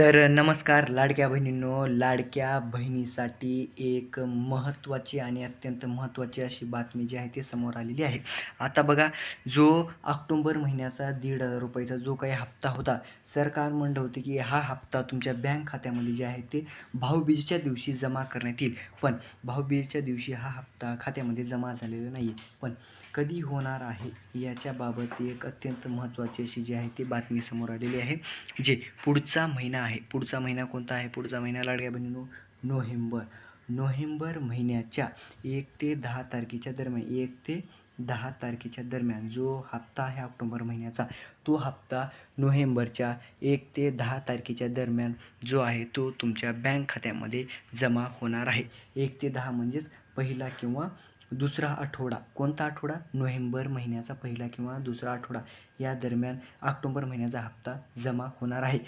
तर नमस्कार लाडक्या बहिणींनो लाडक्या बहिणीसाठी एक महत्त्वाची आणि अत्यंत महत्त्वाची अशी बातमी जी आहे ती समोर आलेली आहे. आता बघा जो ऑक्टोंबर महिन्याचा दीड हजार रुपयाचा जो काही हप्ता होता सरकार म्हणलं की हा हप्ता तुमच्या बँक खात्यामध्ये जे आहे ते भाऊबीजेच्या दिवशी जमा करण्यात येईल. पण भाऊबीजेच्या दिवशी हा हप्ता खात्यामध्ये जमा झालेला नाही आहे पण कधी होणार आहे याच्याबाबत एक अत्यंत महत्त्वाची अशी जी आहे ती बातमी समोर आलेली आहे जे पुढचा महिना आहे. आहे? पुढचा महिना कोणता आहे? पुढचा महिना लाडक्या बहिणीनो नोव्हेंबर. नोव्हेंबर महिन्याच्या एक ते दहा तारखेच्या दरम्यान एक ते दहा तारखेच्या दरम्यान जो हप्ता आहे ऑक्टोबर महिन्याचा तो हप्ता नोव्हेंबरच्या एक ते दहा तारखेच्या दरम्यान जो आहे तो तुमच्या बँक खात्यामध्ये जमा होणार आहे. एक ते दहा म्हणजेच पहिला किंवा दुसरा आठवडा. कोणता आठवडा? नोव्हेंबर महिन्याचा पहिला किंवा दुसरा आठवडा. या दरम्यान ऑक्टोबर महिन्याचा हप्ता जमा होणार आहे.